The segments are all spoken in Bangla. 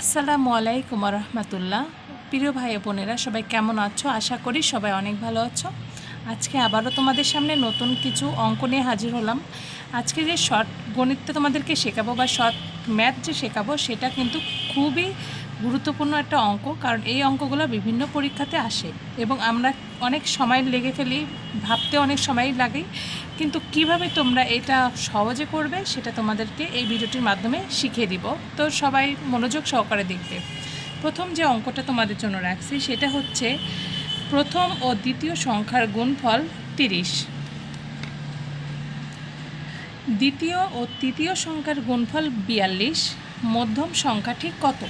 আসসালামু আলাইকুম রহমতুল্লাহ। প্রিয় ভাই বোনেরা, সবাই কেমন আছো? আশা করি সবাই অনেক ভালো আছো। আজকে আবারও তোমাদের সামনে নতুন কিছু অঙ্ক নিয়ে হাজির হলাম। আজকে যে শর্ট গণিতটা তোমাদেরকে শেখাবো বা শর্ট ম্যাথ যে শেখাবো, সেটা কিন্তু খুবই গুরুত্বপূর্ণ একটা অঙ্ক, কারণ এই অঙ্কগুলো বিভিন্ন পরীক্ষাতে আসে এবং আমরা অনেক সময় লেগে ফেলি, ভাবতে অনেক সময় লাগে। কিন্তু কীভাবে তোমরা এটা সহজে করবে সেটা তোমাদেরকে এই ভিডিওটির মাধ্যমে শিখিয়ে দিব। তো সবাই মনোযোগ সহকারে দেখবে। প্রথম যে অঙ্কটা তোমাদের জন্য রাখছি সেটা হচ্ছে প্রথম ও দ্বিতীয় সংখ্যার গুণফল তিরিশ। দ্বিতীয় ও তৃতীয় সংখ্যার গুণফল বিয়াল্লিশ, মধ্যম সংখ্যাটি কত?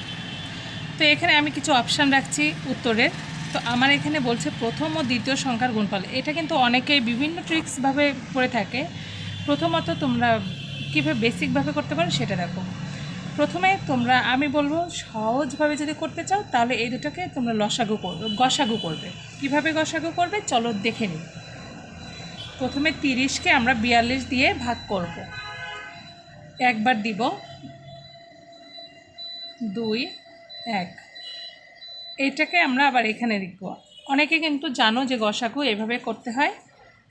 তো এখানে আমি কিছু অপশান রাখছি উত্তরের তো আমার এখানে বলছে প্রথম ও দ্বিতীয় সংখ্যার গুণফল। এটা কিন্তু অনেকে বিভিন্ন ট্রিক্সভাবে করে থাকে। প্রথমত তোমরা কীভাবে বেসিকভাবে করতে পারো সেটা দেখো। প্রথমে তোমরা, আমি বলব সহজভাবে যদি করতে চাও, তাহলে এই দুটোকে তোমরা লসাগু করবে গসাগু করবে। কীভাবে গসাগু করবে? চলো দেখে নিই। প্রথমে তিরিশকে আমরা বিয়াল্লিশ দিয়ে ভাগ করব। একবার দিব। দুই এক। এইটাকে আমরা আবার এখানে লিখব। অনেকে কিন্তু জানো যে গসাগু এভাবে করতে হয়।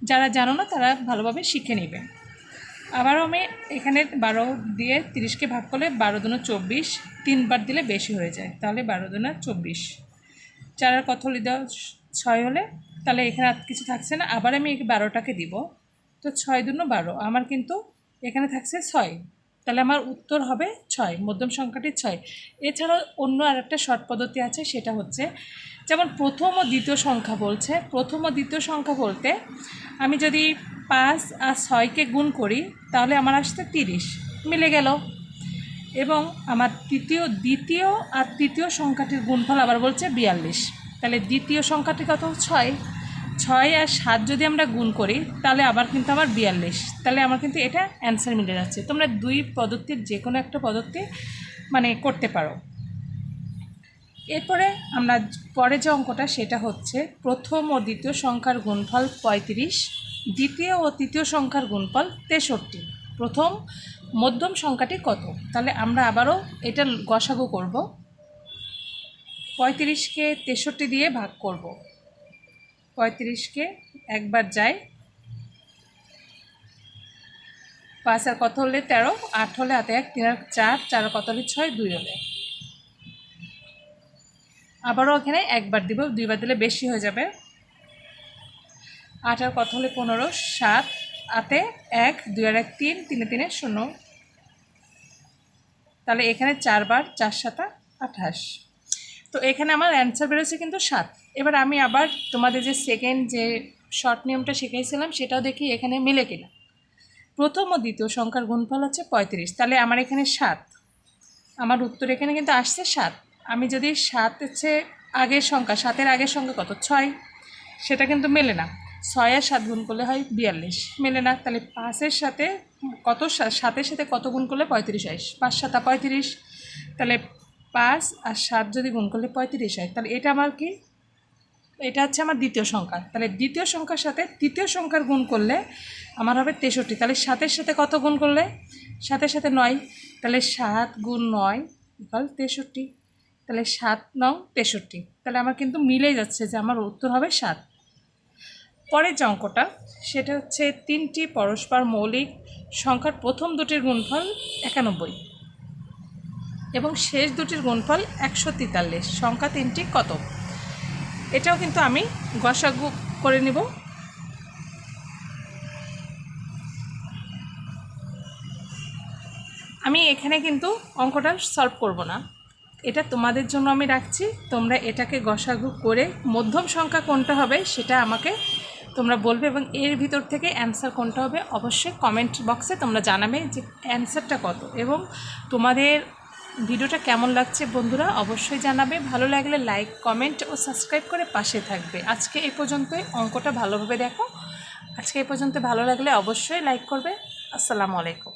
যারা জানো না, তারা ভালোভাবে শিখে নেবে। আবারও আমি এখানে বারো দিয়ে তিরিশকে ভাগ করলে বারো দুনো চব্বিশ, তিনবার দিলে বেশি হয়ে যায়। তাহলে বারো দুনা চব্বিশ। চার আর কত হলে ছয় হলে? তাহলে এখানে আর কিছু থাকছে না। আবার আমি বারোটাকে দিব। তো ছয় দুনো বারো। আমার কিন্তু এখানে থাকছে ছয়। তাহলে আমার উত্তর হবে ছয়, মধ্যম সংখ্যাটি ছয়। এছাড়াও অন্য আরেকটা শর্ট পদ্ধতি আছে, সেটা হচ্ছে যেমন প্রথম ও দ্বিতীয় সংখ্যা বলছে, প্রথম ও দ্বিতীয় সংখ্যা বলতে আমি যদি পাঁচ আর ছয়কে গুণ করি, তাহলে আমার আসতে তিরিশ। মিলে গেল। এবং আমার তৃতীয়, দ্বিতীয় আর তৃতীয় সংখ্যাটির গুণফল আবার বলছে বিয়াল্লিশ। তাহলে দ্বিতীয় সংখ্যাটি কত? ছয়। ছয় আর সাত যদি আমরা গুণ করি, তাহলে আবার কিন্তু আমার বিয়াল্লিশ। তাহলে আমার কিন্তু এটা অ্যান্সার মিলে যাচ্ছে। তোমরা দুই পদ্ধতির যে কোনো একটা পদ্ধতি মানে করতে পারো। এরপরে আমরা পরে যে অঙ্কটা, সেটা হচ্ছে প্রথম ও দ্বিতীয় সংখ্যার গুণফল পঁয়ত্রিশ, দ্বিতীয় ও তৃতীয় সংখ্যার গুণফল তেষট্টি। প্রথম মধ্যম সংখ্যাটি কত? তাহলে আমরা আবারও এটা গসাগু করব। পঁয়ত্রিশকে তেষট্টি দিয়ে ভাগ করব। পঁয়ত্রিশকে একবার যাই। পাঁচ আর কত হলে তেরো? আট হলে হাতে এক, তিন আর চার চার কত হলে ছয়? দুই হলে। আবারও এখানে একবার দিব, দুইবার দিলে বেশি হয়ে যাবে। আট আর কত হলে পনেরো? সাত। আতে এক, দুই আর এক, তিন, তিনে তিনে শূন্য। তাহলে এখানে চারবার, চার সাতা, আঠাশ। তো এখানে আমার অ্যান্সার বেরোচ্ছে কিন্তু সাত। এবার আমি আবার তোমাদের যে সেকেন্ড যে শর্ট নিয়মটা শিখাইছিলাম সেটাও দেখি এখানে মিলে কিনা। প্রথম ও দ্বিতীয় সংখ্যার গুণফল হচ্ছে পঁয়ত্রিশ। তাহলে আমার এখানে সাত। আমার উত্তর এখানে কিন্তু আসছে সাত। আমি যদি সাত হচ্ছে আগের সংখ্যা, সাতের আগের সংখ্যা কত? ছয়। সেটা কিন্তু মেলে না। ছয় আর সাত গুণ করলে হয় বিয়াল্লিশ। মেলে না। তাহলে পাঁচের সাথে কত সাতের সাথে কত গুণ করলে পঁয়ত্রিশ হয়? পাঁচ সাতা পঁয়ত্রিশ। তাহলে পাঁচ আর সাত যদি গুণ করলে পঁয়ত্রিশ হয়, তাহলে এটা আমার কি? এটা হচ্ছে আমার দ্বিতীয় সংখ্যা। তাহলে দ্বিতীয় সংখ্যার সাথে তৃতীয় সংখ্যার গুণ করলে আমার হবে তেষট্টি। তাহলে সাতের সাথে কত গুণ করলে? সাতের সাথে নয়। তাহলে সাত গুণ নয় ইকাল তেষট্টি। তাহলে সাত নং তেষট্টি। তাহলে আমার কিন্তু মিলে যাচ্ছে যে আমার উত্তর হবে সাত। পরের যে অঙ্কটা, সেটা হচ্ছে তিনটি পরস্পর মৌলিক সংখ্যার প্রথম দুটির গুণফল একানব্বই এবং শেষ দুটির গুণফল একশো তেতাল্লিশ। সংখ্যা তিনটি কত? এটাও কিন্তু আমি গসাগু করে নিব। আমি এখানে কিন্তু অঙ্কটা সলভ করব না। এটা তোমাদের জন্য আমি রাখছি। তোমরা এটাকে গসাগু করে মধ্যম সংখ্যা কোনটা হবে সেটা আমাকে তোমরা বলবে এবং এর ভিতর থেকে অ্যান্সার কোনটা হবে অবশ্যই কমেন্ট বক্সে তোমরা জানাবে যে অ্যান্সারটা কত। এবং তোমাদের ভিডিওটা কেমন লাগছে বন্ধুরা অবশ্যই জানাবে। ভালো লাগলে লাইক কমেন্ট ও সাবস্ক্রাইব করে পাশে থাকবে। আজকে এ পর্যন্তই। অঙ্কটা ভালোভাবে দেখো। আজকে এ পর্যন্ত ভালো লাগলে অবশ্যই লাইক করবে। আসসালামু আলাইকুম।